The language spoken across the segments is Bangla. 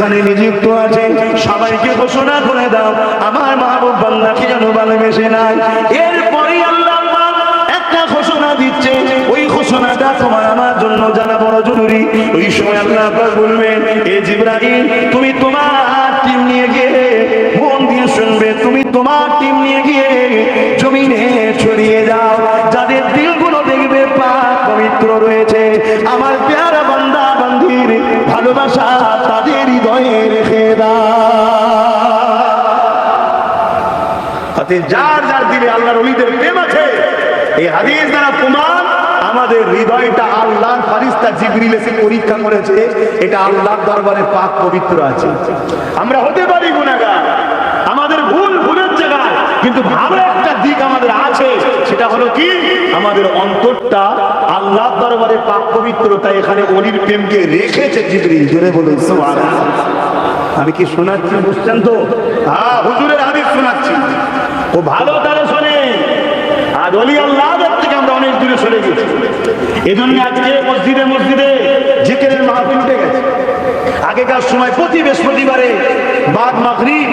যেখানে নিযুক্ত আছে, সবাইকে ঘোষণা করে দাও, আমার মাহবুব বান্দাকে যেন ভালোবেসে নাই। এরপরে আল্লাহ একটা ঘোষণা দিচ্ছে, ওই ঘোষণাটা তোমার আমার জন্য জানা বড় জরুরি। ওই সময় আল্লাহ বলবেন, এ জিব্রাইল, তুমি তোমার টিম নিয়ে গিয়ে মন দিয়ে শুনবে, তুমি তোমার টিম নিয়ে গিয়ে জমিনে ছড়িয়ে যাও যাদের দিলগুলো দেখবে পাক পবিত্র রয়েছে, আমার পেয়ারা বান্দা, বান্দির ভালোবাসা যার যার দিলে আল্লাহর অলিদের প্রেম আছে, এই হাদিস দ্বারা প্রমাণ আমাদের হৃদয়টা আল্লাহর ফারিস্তা জিবরিল এসে পরীক্ষা করেছে, এটা আল্লাহর দরবারে পাক পবিত্র আছে। আমরা হতে পারি গুণাগার আমাদের ভুল ভুলের জায়গায়, কিন্তু ভালো একটা দিক আমাদের আছে, সেটা হলো কি? আমাদের অন্তরটা আল্লাহর দরবারে পাক পবিত্র, তাই এখানে অলির প্রেমকে রেখেছে জিবরিল, জোরে বলুন, সুবহানাল্লাহ। আমি কি শোনাচ্ছি, বুঝছেন তো? হ্যাঁ হুজুরের হাদিস শোনাচ্ছি। ও ভালো তারা শোনে। আর অলি আল্লাহদের থেকে আমরা অনেক দূরে সরে গেছি। এজন্য আজকে মসজিদে মসজিদে জিকেরের মাহফিল উঠে গেছে। আগেকার সময় প্রতি বৃহস্পতিবারে বাদ, মাগরিব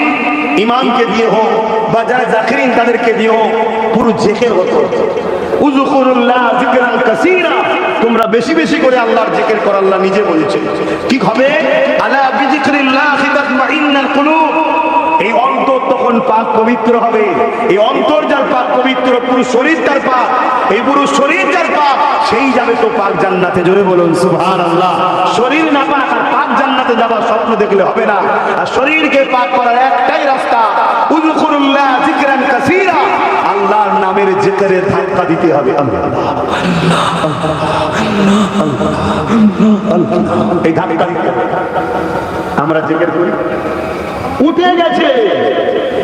ইমামকে দিয়ে হোক বা যারা জাকিরিন তাদেরকে দিয়ে হোক, পুরো জেকের হতো। তোমরা বেশি বেশি করে আল্লাহর জিকির কর, আল্লাহ নিজে বলছে। কি হবে? আলা বিজিকরিল্লাহ তাতমাইন্নাল কুলুব। এই অন্তর তখন পাক পবিত্র হবে এই অন্তর যার পাক পবিত্র পুরো শরীর তার পাক এই পুরো শরীর যার পাক সেই যাবে তো পাক জান্নাতে জোরে বলুন সুবহান আল্লাহ শরীর না পাক আর পাক জান্নাতে যাবার স্বপ্ন দেখলে হবে না আর শরীরকে পাক করার একটাই রাস্তা উযকুরুল্লাহ যিকরান কাসীরা আল্লাহর নামের জিকিরে ধাক্কা দিতে হবে এই ধাক্কা আমরা জিকির করি উঠে গেছে।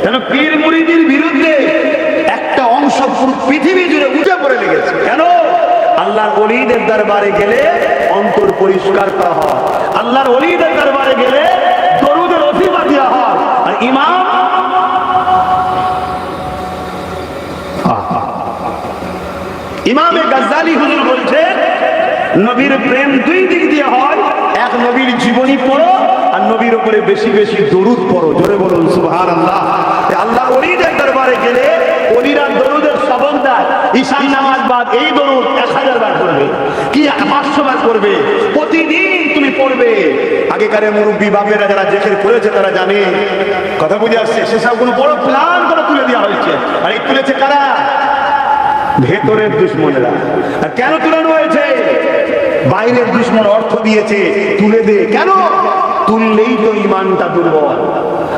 কেন পীর মুরিদির বিরুদ্ধে একটা অংশ পৃথিবী জুড়ে উঠে পড়ে লেগেছে। কেন? আল্লাহর অলিদের দরবারে গেলে অন্তর পরিষ্কার করা হয়। আল্লাহর অলিদের দরবারে গেলে দরুদের অধিবা দেওয়া হয়। আর ইমাম? ইমামে গাজ্জালি হুজুর বলছে, নবীর প্রেম দুই দিক দিয়ে হয়। নবীর জীবনী পড়ো আর নবীর উপরে বেশি বেশি দরুদ পড়ো। জোরে বলুন সুবহান আল্লাহ আল্লাহ অলিদের দরবারে গেলে অলিরা দরুদের সবক দেয়। ঈশান নামাজ বাদ এই দরুদ এক হাজার বার করবে কি পাঁচশো বার করবে প্রতিদিন তুমি পড়বে। আগেকার মুরব্বী বাপেরা যারা জেকের করেছে, তারা জানে। কথা বুঝে আসছে? সেসব কোনো বড় প্ল্যান করে তুলে দেওয়া হয়েছে। আর এই তুলেছে কারা? ভেতরের দুশ্মনেরা। আর কেন তুলানো হয়েছে? বাইরের দুশ্মন অর্থ দিয়েছে, তুলে দে। কেন? তুললেই তো ইমানটা দুর্বল।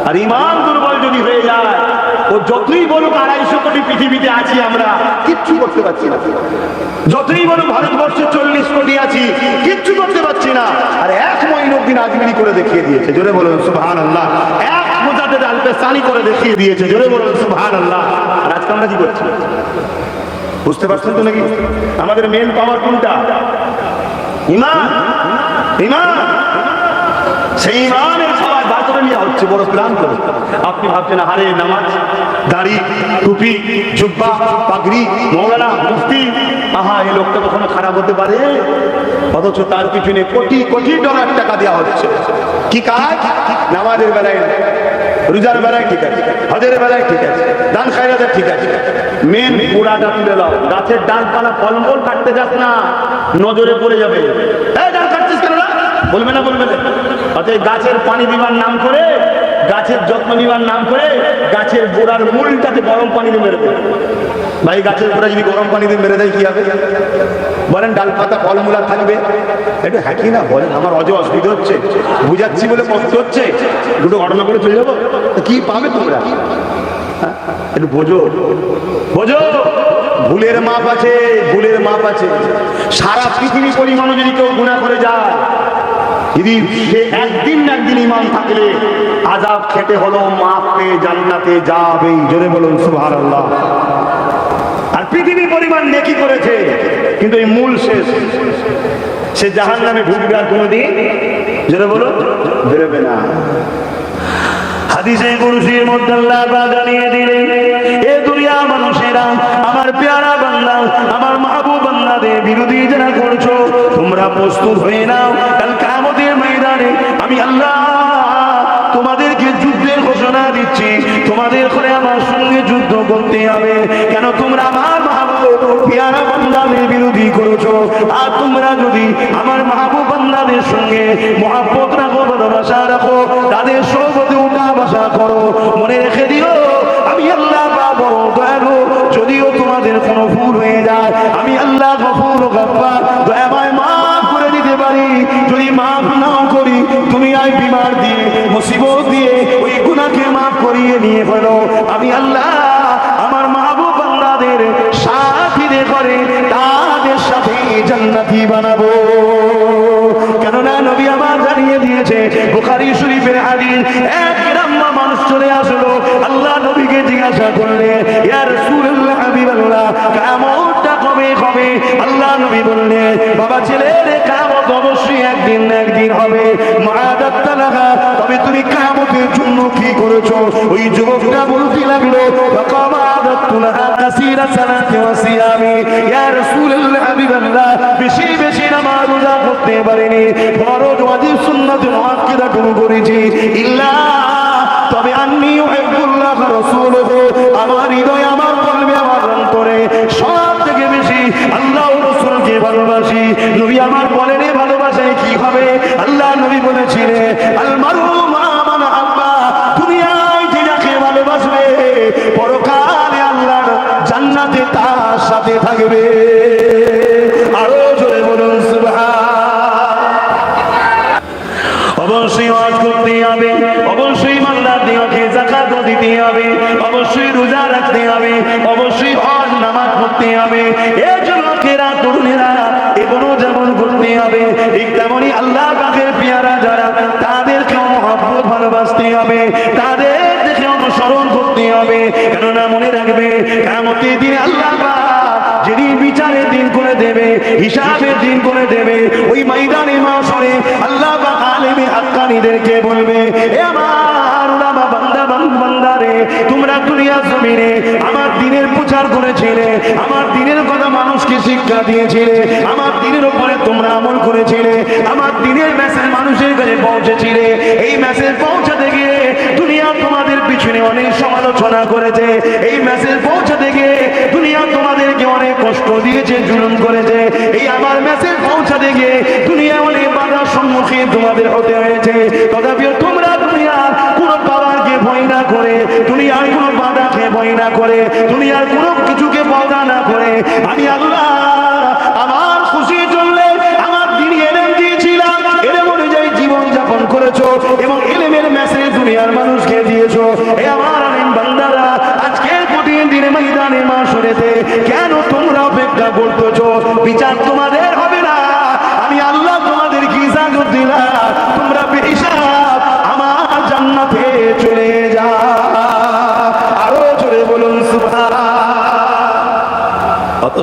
আর ইমান দুর্বল যদি হয়ে যায়, ও যতই বলুক আড়াইশো কোটি পৃথিবীতে আছি আমরা, কিচ্ছু করতে পারছি না। যতই বলুক ভারতবর্ষে চল্লিশ কোটি আছি, কিচ্ছু করতে পারছি না। আর এক মহিনুদ্দিন আজমিরি করে দেখিয়ে দিয়েছে, জোরে বলুন সুবহান আল্লাহ এক মোজাতে আলপে সানি করে দেখিয়ে দিয়েছে, জোরে বলুন সুবহান আল্লাহ আর আজকে আমরা কি করছি? বুঝতে পারছেন তো নাকি? আমাদের মেন পাওয়ার কোনটা? ইমান ইমান। সেই ইমানের সবাই বার করে নেওয়া হচ্ছে, বড় প্ল্যান করে। আপনি ভাবছেন হারে নামাজ, দাড়ি, টুপি, জুব্বা, পাগড়ি, মৌলানা, মুফতি, আহা, এই লোকটা কখনো খারাপ হতে পারে? অথচ তার পিছনে কোটি কোটি ডলার টাকা দেওয়া হচ্ছে। কি কাজ? নামাজের বেলায় রোজার বেলায় ঠিক আছে, হজের বেলায় ঠিক আছে, দান খায়রাতের ঠিক আছে। মেন পুরাটা তুলে দাও, গাছের ডালপালা, ফলমূল কাটতে যাস না, নজরে পড়ে যাবে। এই ডাল কাটছিস কেন বলবে না বলবে না। অতএব গাছের পানি দিবার নাম করে গাছের যত্ন নিবার নাম করে গাছের গোড়ার মূলটাতে গরম পানি দিয়ে মেরে দেবে ভাই, গাছের গোড়া যদি গরম পানি দিয়ে মেরে দেয়, কি হবে? বলেন, ডাল পাতা, ফলমূলা থাকবে? একটু হ্যাঁ না, বলেন, আমার অজ অসুবিধা হচ্ছে। বুঝাচ্ছি বলে কষ্ট হচ্ছে। দুটো ঘটনা করে চলে যাব? কি পাবে তোমরা? হ্যাঁ? একটু বোঝো। বোঝো। ভুলের মাপ আছে, ভুলের মাপ আছে। সারা পৃথিবী পরিমাণও যদি কেউ গুণা করে যায় একদিন ইমান থাকলে আজাব খেতে হলো জান্নাতে যাবেই। জোরে বলুন, সুবহানাল্লাহ। আর পরিমাণ নেকি করেছে, কিন্তু এই মূল শেষ। সে জাহান নামে ঢুকবে আর কোনোদিন? বলো বেরোবে না। হাদিসে কুরসির মধ্যে আল্লাহ জানিয়ে দিলেন, এ দুনিয়া মানুষেরা, আমার পেয়ারা বাংলা আমার মাহবুব বান্দাদের বিরোধী যারা করছ, তোমরা প্রস্তুত হয়ে নাও। কাল কাম ময়দানে আমি আল্লাহ তোমাদেরকে যুদ্ধের ঘোষণা দিচ্ছি। তোমাদের করে আমার সঙ্গে যুদ্ধ করতে হবে। কেন তোমরা আমার মাহবুব বিরোধী করেছ? আর তোমরা যদি আমার মাহবুব বান্দাদের সঙ্গে মহাব্বত কিয়ামতটা কবে হবে? আল্লাহ নবী বললেন, বাবা ছেলে রে কিয়ামত অবশ্যই একদিন না একদিন হবে। মাআদাত লাহা তবে তুমি কিয়ামতের জন্য কি করেছ? ওই যুবকটা বলতে লাগল পারিনি। ফরজ, ওয়াজিব, সুন্নাত, মুআক্কিদা করেছি। ইল্লা, তবে আন্নি উহিব্বুল্লাহ আমার হৃদয় আমার রাখবে কেমতের দিনে আল্লাহ যিনি বিচারের দিন করে দেবে, হিসাবের দিন করে দেবে, ওই ময়দানে মাসরে আল্লাহ বা আলেমে হাক্কানিদেরকে বলবে, এ আমার বান্দা বান্দা বান্দারে, তোমরা দুনিয়া জমিনে আমার প্রচার করেছিলে। আমার দিনের কথা মানুষকে শিক্ষা দিয়েছিলে। আমার দিনের উপরে তোমরা আমল করেছিলে। আমার দিনের মেসেজ মানুষের কাছে পৌঁছেছিলে। এই মেসেজ পৌঁছাতে গিয়ে দুনিয়া তোমাদের পিছনে অনেক সমালোচনা করেছে। এই মেসেজ পৌঁছাতে গিয়ে দুনিয়া তোমাদেরকে অনেক কষ্ট দিয়েছে, জুলুম করেছে। এই আমার মেসেজ পৌঁছাতে গিয়ে দুনিয়া অনেক বাধার সম্মুখীন তোমাদের হতে হয়েছে। তথাপিও ভয় না করে কোন বাধাকে ভয় না করে কোন কিছুকে পর্দা না করে। আমি আল্লাহ, আমার আমার দিয়েছিলাম। অনুযায়ী জীবন যাপন করেছ এবং এলেমের মেসেজ দুনিয়ার মানুষকে দিয়েছ। এ আমার আলিম বান্দারা আজকে কঠিন দিনে ময়দানে মাসরেতে কেন তোমরা অপেক্ষা করতেছো?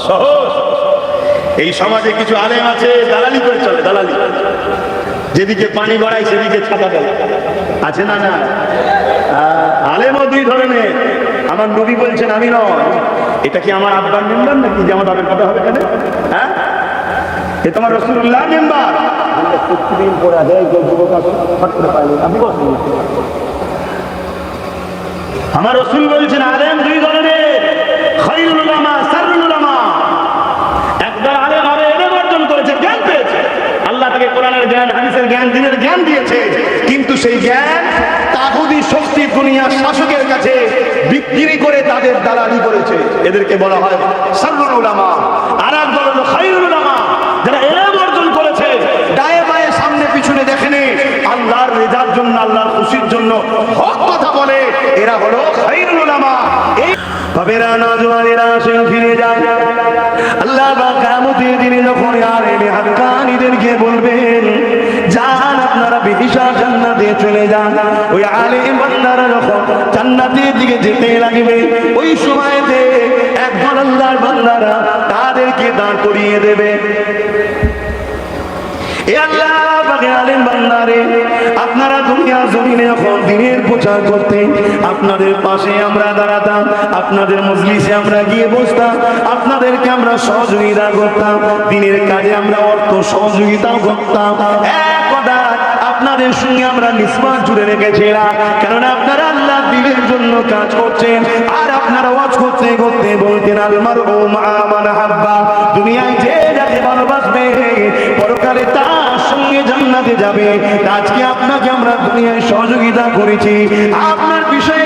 সহজ। এই সমাজে কিছু আলেম আছে দালালি করে চলে দালালি। যেদিকে পানি গড়ায় সেদিকে ছাতা দেয় আছে না না? আলেমও দুই ধরনের। আমার নবী বলছেন আমি নয় এটা কি আমার আব্বার মেম্বার নাকি? যে আমার বাবার কথা হবে কেন হ্যাঁ? এ তোমার রসুল্লাহ মেম্বার। প্রতিদিন পরে আছে এই যে যুবক আছে, ফট করে পাইলেন। আপনি আমার রসুল বলছেন আলেম দুই ধরনের খৈরুল উলামা সারুল উলামা একদল আলেম হবে এলেম অর্জন করেছে জ্ঞান পেয়েছে আল্লাহ তাকে কোরআনের জ্ঞান জ্ঞান দিনের জ্ঞান দিয়েছে। কিন্তু সেই জ্ঞান তাগুদি শক্তি দুনিয়ার শাসকের কাছে বিক্রি করে তাদের দালালি করেছে এদেরকে বলা হয় সারুল উলামা। আর এক দল হলো উলামা, যারা এলেম অর্জন করেছে ডায়ে বায়ে সামনে পিছনে দেখেনি আল্লাহর রেজার জন্য, আল্লাহর খুশির জন্য হক কথা বলে, এরা হলো খৈরুল উলামা। এই বাবেরা নজওয়ানেরা আসেন, ফিরে যায় আল্লাহ বা কামতের দিনে যখন আর এনে হাক্কানিদেরকে বলবেন যান আপনারা বিদিশা জান্নাতে চলে যান। ওই আলেম বান্দারা যখন জান্নাতের দিকে যেতে লাগবে, ওই সময়তে একজন আল্লাহর বান্দারা তাদেরকে দাঁড় করিয়ে দেবে। এ আল্লাহ আপনারা দুনিয়া জমিনে যখন দিনের প্রচার করতে আপনাদের পাশে আমরা দাঁড়াতাম, আপনাদের মজলিসে আমরা গিয়ে বসতাম, আপনাদেরকে আমরা সহযোগিতা করতাম, দিনের কাজে আমরা অর্থ সহযোগিতাও করতাম। আপনাদের সঙ্গে আমরা নিষ্পাত জুড়ে রেখেছিলাম। কারণ আপনারা আল্লাহ দিলের জন্য কাজ করছেন, আর আপনারা ওয়াজ করতে করতে বলতেন আলমার ও মান হাব্বা, দুনিয়ায় যে যাকে ভালোবাসবে, পরকালে তার সঙ্গে জান্নাতে যাবে। আজকে আপনাকে আমরা দুনিয়ায় সহযোগিতা করেছি। আপনার বিষয়ে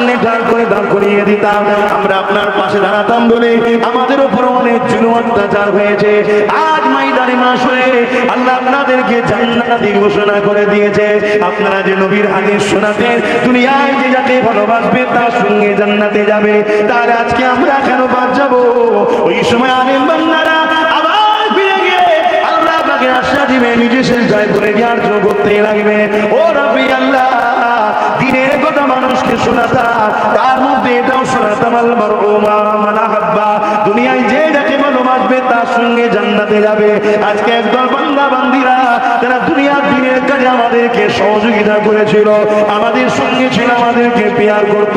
সামনে দাঁড় করে দাঁড় করিয়ে দিতাম। আমরা আপনার পাশে দাঁড়াতাম বলে আমাদের উপর অনেক জুলুম অত্যাচার হয়েছে। আজ মাইদানি মাস হয়ে আল্লাহ আপনাদেরকে জান্নাতি ঘোষণা করে দিয়েছে। আপনারা যে নবীর হাদিস শোনাতেন, দুনিয়ায় যে যাকে ভালোবাসবে তার সঙ্গে জান্নাতে যাবে। তার আজকে আমরা কেন বাদ যাব? ওই সময় আলেম বান্দারা আবার আল্লাহ আপনাকে দিবে, নিজে শেষ যায় করে দেওয়ার জন্য করতে লাগবে। ও রবি আল্লাহ কথা মানুষকে শোনাতা তার মধ্যে এটাও শোনাতাম আলমার ও মানা হাব্বা দুনিয়ায় যে যাকে ভালোবাসবে, তার সঙ্গে জান্নাতে যাবে। আজকে একদল বান্দা বান্দিরা, তারা দুনিয়ার দিনের কাজে আমাদেরকে সহযোগিতা করেছিল, আমাদের সঙ্গে ছিল, আমাদেরকে পেয়ার করত।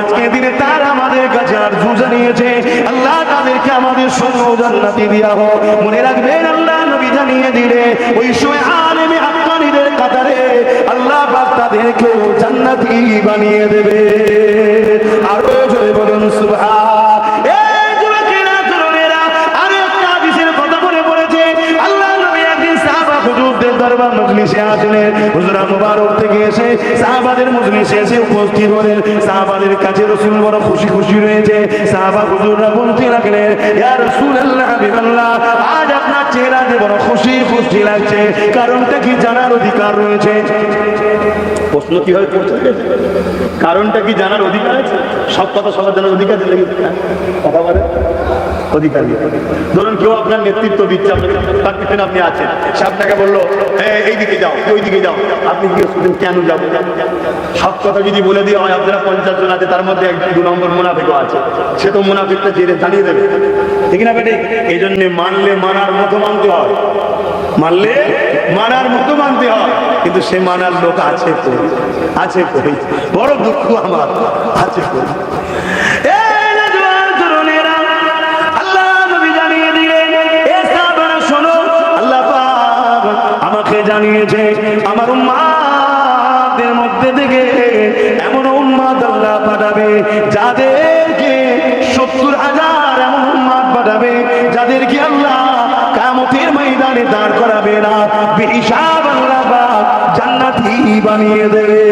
আজকে দিনে তারা আমাদের কাছে আর জানিয়েছে আল্লাহ তাদেরকে আমাদের সঙ্গে জান্নাতি দিয়া হোক। মনে রাখবেন, আল্লাহ নবী জানিয়ে দিলে, ওই সময় আলেমে তাদেরকেও জান্নাতি বানিয়ে দেবে। আরও জয় বলুন সুবহান। মজলিসে আসলেন হুজুরা মুবারক থেকে এসে সাহাবাদের মজলিসে এসে উপস্থিত হলেন। সাহাবাদের কাছে রসুল বড় খুশি খুশি রয়েছে। সাহাবা হুজুররা বলতে লাগলেন, ইয়া রাসূলুল্লাহ, হাবিবাল্লাহ, আজ আপনার চেহারাতে বড় খুশি খুশি লাগছে। কারণটা কি জানার অধিকার রয়েছে? প্রশ্ন কীভাবে করছে কারণটা কি জানার অধিকার আছে? সব কথা সবার জানার অধিকার নাকি? কথা বলে অধিকার। ধরুন কেউ আপনার নেতৃত্ব দিচ্ছে তার পিছনে আপনি আছেন। সে আপনাকে বলল "এই, এই দিকে যাও ওই দিকে যাও। আপনি কি শুনলেন কেন যাব? সব কথা যদি বলে দেওয়া হয় আপনারা পঞ্চাশ জন আছে তার মধ্যে একজন দু নম্বর মুনাফিকও আছে। সে তো মুনাফিকটা জেরে জানিয়ে দেবে। ঠিক না বেটে? এই জন্য মানলে মানার মতো মানতে হয়। মানলে মানার মতো মানতে হয়। কিন্তু সে মানার লোক আছে কই? আছে কই? বড় দুঃখ আমার আছে কই? জানিয়েছে, আমার উম্মাদের মধ্যে থেকে এমন উম্মাদ আল্লাহ পাঠাবে, যাদেরকে সত্তর হাজার এমন উম্মাদ পাঠাবে, যাদেরকে আল্লাহ কামতের ময়দানে দাঁড় করাবে না। বেহিসাব আল্লাহ জান্নাতি বানিয়ে দেবে।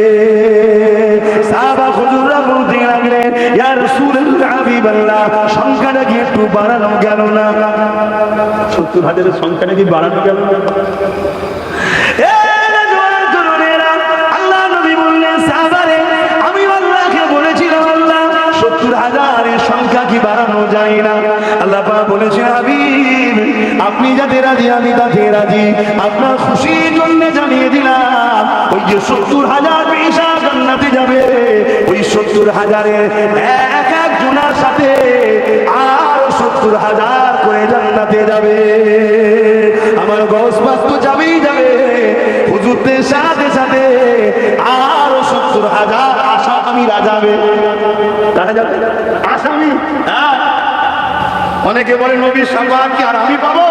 সংখ্যাটা কি একটু বাড়ানো গেল না? সত্তর হাজারের সংখ্যাটা কি বাড়ানো গেল না? যায় না। আল্লাহ পাক বলেছেন, হাবিব, আপনি যাতে রাজি, আমি তাতে রাজি। আপনার খুশির জন্য জানিয়ে দিলাম, ওই যে সত্তর হাজার পয়সা জান্নাতে যাবে। ওই সত্তর হাজারের এক এক জনার সাথে আর সত্তর হাজার করে জান্নাতে যাবে। অনেকে বলে নবীর সাফাত কি? আর আমি পাবো?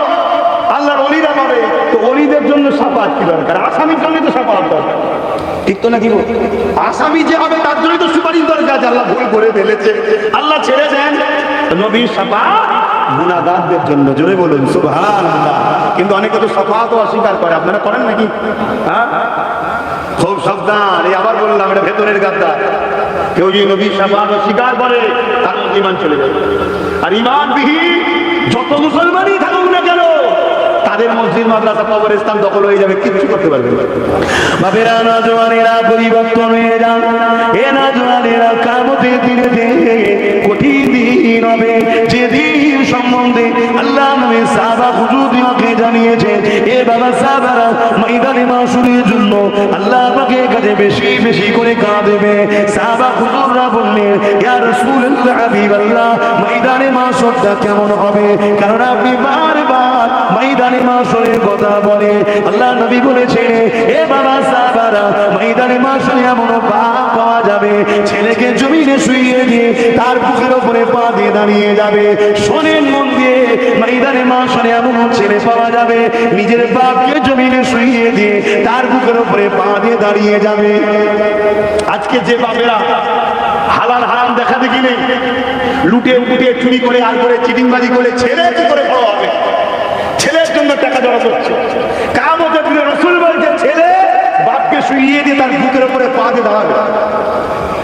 আল্লাহর অলিরা পাবে। তো অলিদের জন্য সাফাত কি দরকার? আসামির জন্য তো সাফাত দরকার। ঠিক তো নাকি আসামি যে হবে তার জন্যই তো সুপারিশ দরকার আছে আল্লাহ ভুল করে ফেলেছে। আল্লাহ ছেড়ে দেন। নবীর সাফাত গুণাগারদের জন্য জোরে বলুন সুবহান কিন্তু অনেকে তো সাফাতও অস্বীকার করে। আপনারা করেন নাকি? হ্যাঁ? খুব সাবধান। এই আবার বললাম এটা ভেতরের গাদ্দার। কেউ যদি নবীর সাফাত অস্বীকার করে তার ইমান চলে যাবে। আর ইমান বিহীন যত মুসলমানই থাকুক না কেন, তাদের মসজিদ, মাদ্রাসা, কবরস্থান দখল হয়ে যাবে, কিচ্ছু করতে পারবে না। কঠিন যেদিন সম্বন্ধে আল্লাহ নামে সাহাবা হুজুরকে জানিয়েছে, এ বাবা সাহাবারা, ময়দানে মাসুরের জন্য আল্লাহ আমাকে কাছে বেশি বেশি করে কাঁদবে। সাহাবা হুজুররা বললেন, ইয়া রাসূলুল্লাহ হাবিবাল্লাহ, ময়দানে মাসুরটা কেমন হবে? কারণ আপনি বারবার ময়দানে মাসরের কথা বলে, আল্লাহ নবী বলেছেন, এ বাবা সাহাবারা, ময়দানে মাসরে এমন বাপ পাওয়া যাবে, ছেলেকে জমিনে শুইয়ে দিয়ে তার বুকের উপরে পা দিয়ে দাঁড়িয়ে যাবে। শোনেন মন দিয়ে, ময়দানে মাসরে এমন ছেলে পাওয়া যাবে, নিজের বাপকে জমিনে শুইয়ে দিয়ে তার বুকের উপরে পা দিয়ে দাঁড়িয়ে যাবে। আজকে যে বাপেরা হালাল হারাম দেখা দেখি নেই লুটে উটে চুরি করে, আর করে, চিটিংবাজি করে, ছেলে কি করে বড় হবে? টাকা জড়া করছে। কামতের দিনে রসুল বলছে ছেলে বাপকে শুইয়ে দিয়ে তার বুকের উপরে পা দিয়ে দাঁড়াবে।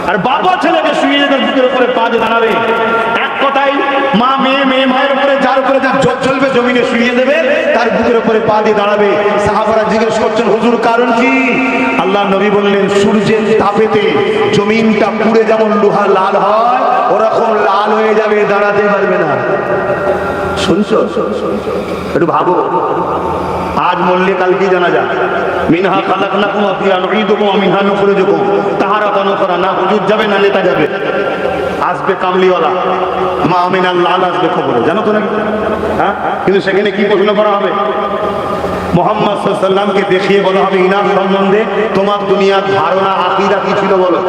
আর বাবা ছেলেকে শুইয়ে দিয়ে তার বুকের উপরে পা দিয়ে দাঁড়াবে। এক কথাই মা, মেয়ে মেয়ে, মায়ের উপরে যার উপরে যার জোর চলবে জমিনে শুয়ে দেবে, তার বুকের উপরে পা দিয়ে দাঁড়াবে। সাহাবারা জিজ্ঞেস করছেন, হুজুর, কারণ কি? আল্লাহ নবী বললেন, সূর্যের তাপেতে জমিনটা পুড়ে যেমন লোহা লাল হয় ওরকম লাল হয়ে যাবে, দাঁড়াতে পারবে না। শুনছো? একটু ভাবো। আজ মরলে কাল কি জানা যায়? মিনহা খালাকনাকুম ওয়া ফিহা নুঈদুকুম ওয়া মিনহা নুখরিজুকুম। তাহারাতা করা না, হুজুর যাবে না, নেতা যাবে। আসবে কামলিওয়ালা। মা আমিনার লাল আসবে খবরে। জানো তো নাকি? হ্যাঁ? কিন্তু সেখানে কি প্রশ্ন করা হবে? মোহাম্মদ সাল্লামকে দেখিয়ে বলো হবে, ইনার সম্বন্ধে তোমার দুনিয়ার ধারণা, আকিদা কি ছিল বলো?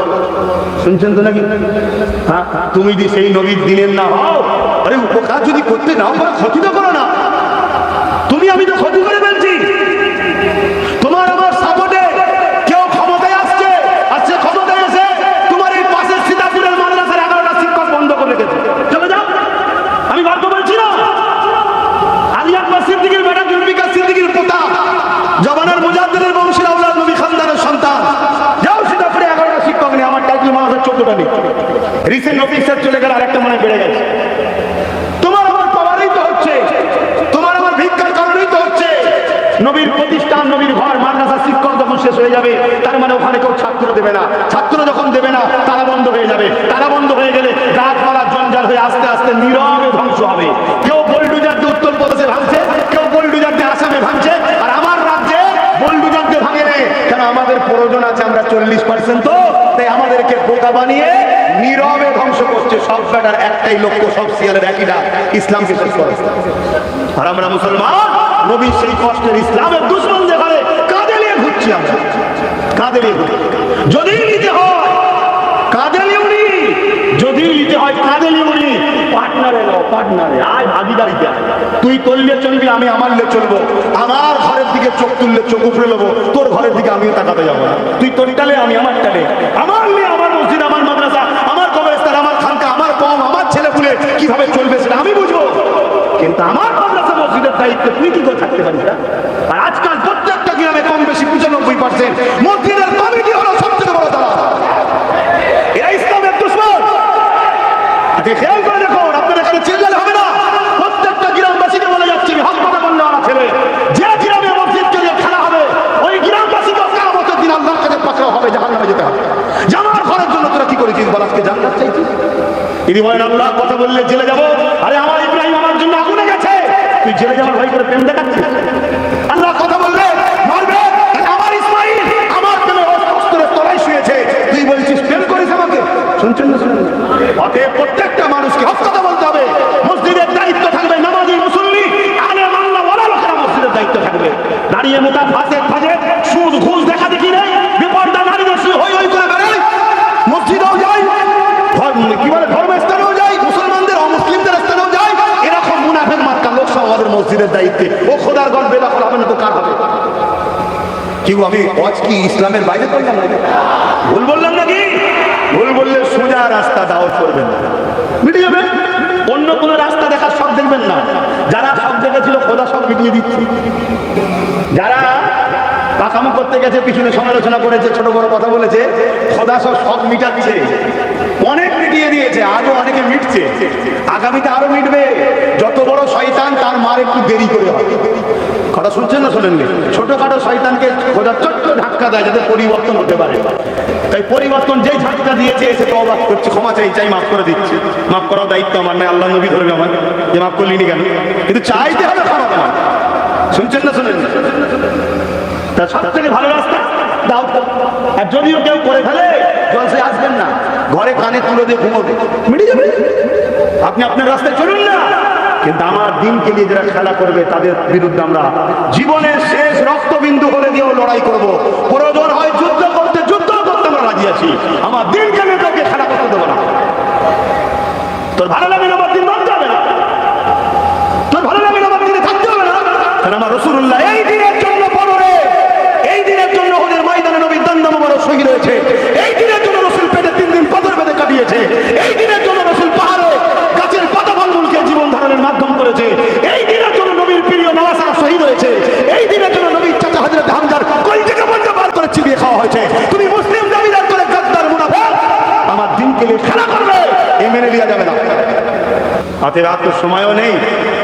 শুনছেন তো নাকি? হ্যাঁ তুমি যদি সেই নবীর দিনের না হও, আরে উপকার যদি করতে নাও পারো ক্ষতি তো করো না। তুমি আমি তো ক্ষতি করে ফেলছি তোমার আমার সাপোর্টে কেউ ক্ষমতায় আসছে আসছে ক্ষমতায় এসে তোমার এই পাশের সীতাপুরের মাদ্রাসার এগারোটা শিক্ষক বন্ধ করে রেখেছে চলে যাও আমি গল্প বলছি না আলী আকবর সিদ্দিকীর বেটা জুলফিকার সিদ্দিকীর পোতা জবানের মুজাদ্দিদের বংশের আউলাদ নবী খানদানের সন্তান যাও সীতাপুরে এগারোটা শিক্ষক নেই আমার টাইটেল মাদ্রাসার চোদ্দটা নেই রিসেন্ট অফিসার চলে গেলে আরেকটা মনে হয় বেড়ে গেছে তোমার আমার পাওয়ারই তো হচ্ছে তোমার আমার ভিক্ষার কারণেই তো হচ্ছে নবীর প্রতিষ্ঠান নবীর ঘর মাদ্রাসা শিক্ষক যখন শেষ হয়ে যাবে। তার মানে ওখানে কেউ ছাত্র দেবে না। ছাত্র যখন দেবে না, তারা বন্ধ হয়ে যাবে। তারা বন্ধ হয়ে গেলে গাছপালা জঞ্জাল হয়ে আস্তে আস্তে নীরবে ধ্বংস হবে। কেউ বোল্ডুজার উত্তর প্রদেশে ভাঙছে, কেউ বোল্ডুজার আসামে ভাঙছে, আর আমার রাজ্যে বোল্ডুজার ভাঙে নেই। কেন আমাদের প্রয়োজন আছে আমরা চল্লিশ পার্সেন্ট তো? তাই আমাদেরকে বোকা বানিয়ে নীরবে ধ্বংস করছে সব ব্যাটার, একটাই লক্ষ্য, সব সিয়ালের একই ডাক, ইসলামকে শেষ করে। আর আমরা মুসলমান নবীর সেই কষ্টের ইসলামের দুশ্মন যেখানে ঘুরছি আমরা। কাঁধে যদি নিতে হয় নিয়ে উনি? যদি নিতে হয় নিয়ে উনি? পার্টনারে নাও পার্টনারে আয় ভাগিদারিতে। তুই করলে চলবি, আমি আমার লে চলবো। আমার ঘরের দিকে চোখ তুললে চোখ উপরে নেব। তোর ঘরের দিকে আমিও তাকাতে যাব তুই তোর টালে আমি আমার টালে আমার নিয়ে আমার মসজিদ, আমার মাদ্রাসা, আমার কবরস্থান, আমার খানকা, আমার কম, আমার ছেলে পুলে কীভাবে চলবে সেটা আমি বুঝব। কিন্তু আমার মাদ্রাসা, মসজিদের দায়িত্ব তুই কি করে থাকতে পারিস না? আর কম বেশি পঁচানব্বই পার্সেন্ট মসজিদের কমিটি হলো সবচেয়ে বড় তারা এরা ইসলামের দুশ্মন। খেয়াল করে দেখুন আপনার এখানে চিল্লালে হবে না। প্রত্যেকটা গ্রামবাসীকে বলে যাচ্ছি হক কথা বললে আমার ছেলে। যে গ্রামে মসজিদকে নিয়ে খেলা হবে, ওই গ্রামবাসীকে কামতের দিন আল্লাহর কাছে পাকড়াও হবে জাহান নামে যেতে হবে। জামার ঘরের জন্য তোরা কি করেছিস বল, আজকে জান্নাত চাইছিস? তিনি বলেন আল্লাহ কথা বললে জেলে যাব। আরে আমার ইব্রাহিম আমার জন্য আগুনে গেছে। তুই জেলে যাওয়ার ভয় করে প্রেম দেখাচ্ছিস আল্লাহ কথা বললে মারবে আরে আমার ইসমাইল আমার প্রেমে অস্ত্রের তলায় শুয়েছে তুই বলছিস প্রেম করিস আমাকে শুনছেন না শুনেন না? অতএব প্রত্যেকটা মানুষকে হক কথা বলতে হবে মসজিদের দায়িত্ব থাকবে নামাজি মুসল্লি আলে মাল্লা ওরা লোকেরা মসজিদের দায়িত্ব থাকবে মসজিদের দায়িত্বে। ও খোদার গল্প বেদখল না তো কার হবে? কেউ আমি ইসলামের বাইরে ভুল বললাম নাকি? ভুল বললে সোজা রাস্তা দাওয়াত করবেন অন্য কোনো রাস্তা দেখার সব না। যারা সব দেখেছিল খোদা সব মিটিয়ে দিচ্ছে। যারা পাকামো করতে গেছে, পিছনে সমালোচনা করেছে, ছোট বড় কথা বলেছে, খোদা সব সব মিটাচ্ছে। অনেক আজও অনেকে মিটছে। আগামীতে আরও মিটবে। যত বড় শয়তান, তার মার একটু দেরি করে হবে। কথা শুনছেন না, শোনেননি? ছোটখাটো শয়তানকে খোদা ছোট্ট ধাক্কা দেয় যাতে পরিবর্তন হতে পারে। তাই পরিবর্তন যেই ধাক্কা দিয়েছে এসে তওবা করছে। ক্ষমা চাই চাই, মাফ করে দিচ্ছে। মাফ করার দায়িত্ব আমার নাই, আল্লাহ নবী ধরবে আমার। যে মাফ করলিনি কেন? কিন্তু চাইতে হবে ক্ষমা তোমার শুনছেন না শোনেন তার সব থেকে ভালো রাস্তা দাও। আর যদিও কেউ করে ফেলে জলসে আসবেন না। ঘরে কানে তুলে দিয়ে ঘুমোবে। মিটে যাবে। আপনি আপনার রাস্তায় চলুন না। কিন্তু আমার দিনকে নিয়ে যারা খেলা করবে, তাদের বিরুদ্ধে আমরা জীবনের শেষ রক্তবিন্দু হলে দিয়েও লড়াই করব। প্রয়োজন হয় যুদ্ধ করতে যুদ্ধ করতে আমরা রাজি আছি। আমার দিনকে নিয়ে কাউকে খেলা করতে দেবো না। তোর ভালো লাগে না, আমার দিন মানতে হবে না। তোর ভালো লাগে না, আমার দিনে থাকতে হবে না। আমার রসুল্লাহ এই দিনের জন্য বড় রে এই দিনের জন্য ওদের ময়দানে নবী দণ্ড হয়েছে এই দিনের জন্য রসুল পেটে তিন দিন পাথর বেঁধে কাটিয়েছে। এই দিনের জন্য রসুল পাহাড়ে গাছের পাতা ফলমূলকে জীবন ধারণের মাধ্যম করেছে। এই দিনের জন্য নবীর প্রিয় নওয়াজ শহীদ হয়েছে। এই দিনের জন্য নবীর চাচা হাজরত কই থেকে বন্ধ বার করে চিবিয়ে খাওয়া হয়েছে। তুমি মুসলিম দাবিদার করে গাদ্দার মুনাফা। আমার দিনকে নিয়ে খেলা করবে, এ মেনে নেওয়া যাবে না। হাতে রাত তো সময়ও নেই।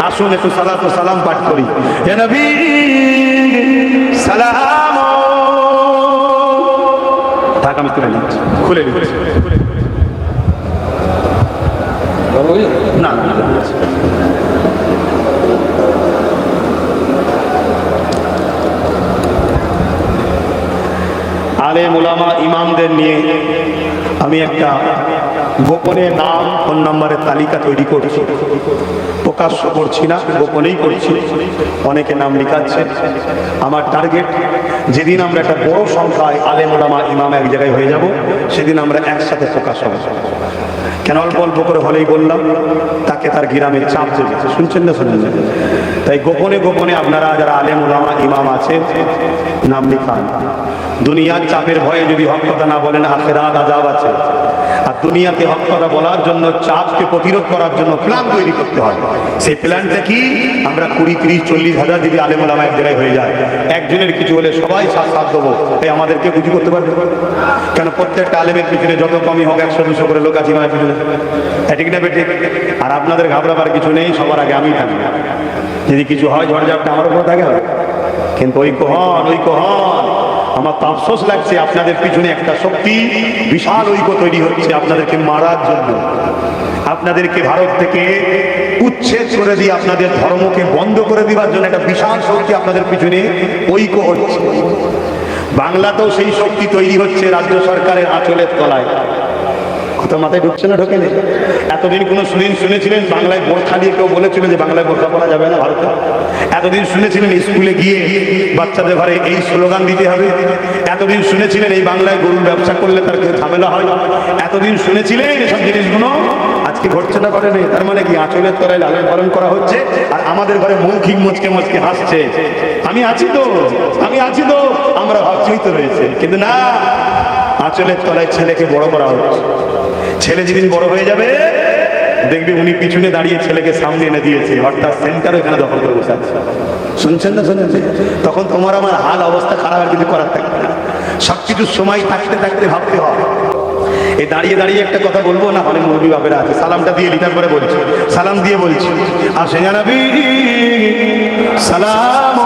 আসুন একটু সালাত সালাম পাঠ করি। হে নবী, সালাম থাক আমি তুলে নিচ্ছি খুলে না। আলে মোলামা ইমামদের নিয়ে আমি একটা গোপনে নাম, ফোন নাম্বারের তালিকা তৈরি করছি। প্রকাশ্য করছি না, গোপনেই করছি। অনেকে নাম লিখাচ্ছে। আমার টার্গেট যেদিন আমরা একটা বড় সংখ্যায় আলে মোলামা ইমাম এক জায়গায় হয়ে যাব, সেদিন আমরা একসাথে প্রকাশ হব। কেন অল্প অল্প করে হলেই বললাম, তাকে তার গ্রামে চাপ দেবে শুনছেন না, শুনছেন? তাই গোপনে গোপনে আপনারা যারা আলেম ওলামা ইমাম আছেন, নাম লিখান। দুনিয়ার চাপের ভয়ে যদি হক কথা না বলেন, আখেরাত আজাব আছে। আর দুনিয়াতে হক কথা বলার জন্য, চাপকে প্রতিরোধ করার জন্য প্ল্যান তৈরি করতে হয়। সেই প্ল্যানটা কি? আমরা কুড়ি, তিরিশ, চল্লিশ হাজার যদি আলেম ওলামা এক জায়গায় হয়ে যায়, একজনের কিছু হলে সবাই সাথ সাথ দেবো। তাই আমাদেরকে বুঝি করতে পারবে? কেন প্রত্যেকটা আলেমের পিছনে যত কমই হোক, একশো, দুশো করে লোক আছে ইমামের পিছনে। ঠিক না বেঠিক আর আপনাদের ঘাবড়াবার কিছু নেই, সবার আগে আমি থাকব যদি কিছু হয়, ঝড়ঝাপটা আমার উপর থাকে কিন্তু ঐক্য হন ঐক্য হন। আমার তো আফসোস লাগছে, আপনাদের পিছনে একটা শক্তি, বিশাল ঐক্য তৈরি হচ্ছে আপনাদেরকে মারার জন্য। আপনাদেরকে ভারত থেকে উচ্ছেদ করে দিয়ে আপনাদের ধর্মকে বন্ধ করে দেওয়ার জন্য একটা বিশাল শক্তি আপনাদের পিছনে ঐক্য হচ্ছে। বাংলাতেও সেই শক্তি তৈরি হচ্ছে রাজ্য সরকারের আঁচলের তলায়। কথা মাথায় ঢুকছে না ঢোকে এতদিন কোনো শুনিন শুনেছিলেন বাংলায় বোরখা দিয়ে কেউ বলেছিল যে বাংলায় বোরখা পরা যাবে না ভারতে? এতদিন শুনেছিলেন স্কুলে গিয়ে বাচ্চাদের ঘরে এই স্লোগান দিতে হবে। এতদিন শুনেছিলেন এই বাংলায় গরুর ব্যবসা করলে তার কেউ ঝামেলা হয়? এতদিন শুনেছিলেন এসব জিনিসগুলো? আজকে ঘটছে না ঘটে নেই। তার মানে কি আঁচলের তলায় লালন পালন করা হচ্ছে আর আমাদের ঘরে মৌখিক মুচকে মুচকে হাসছে? আমি আছি তো, আমি আছি তো, আমরা ভাবছি তো রয়েছে। কিন্তু না, আঁচলের তলায় ছেলেকে বড় করা হচ্ছে। ছেলে যেদিন বড় হয়ে যাবে, দেখবে উনি পিছনে দাঁড়িয়ে ছেলেকে সামনে এনে দিয়েছে। অর্থাৎ সেন্টার এখানে দখল করে বসে আছে। শুনছেন না, শুনছেন? তখন তোমার আমার হাল অবস্থা খারাপ আর কিছু করার থাকবে না। সব কিছুর সময় থাকতে থাকতে ভাবতে হয় এই দাঁড়িয়ে দাঁড়িয়ে একটা কথা বলব না, অনেক মুরগি বাপেরা আছে। সালামটা দিয়ে লিটার করে বলছি। সালাম দিয়ে বলছি। আর সে জানাবি। সালাম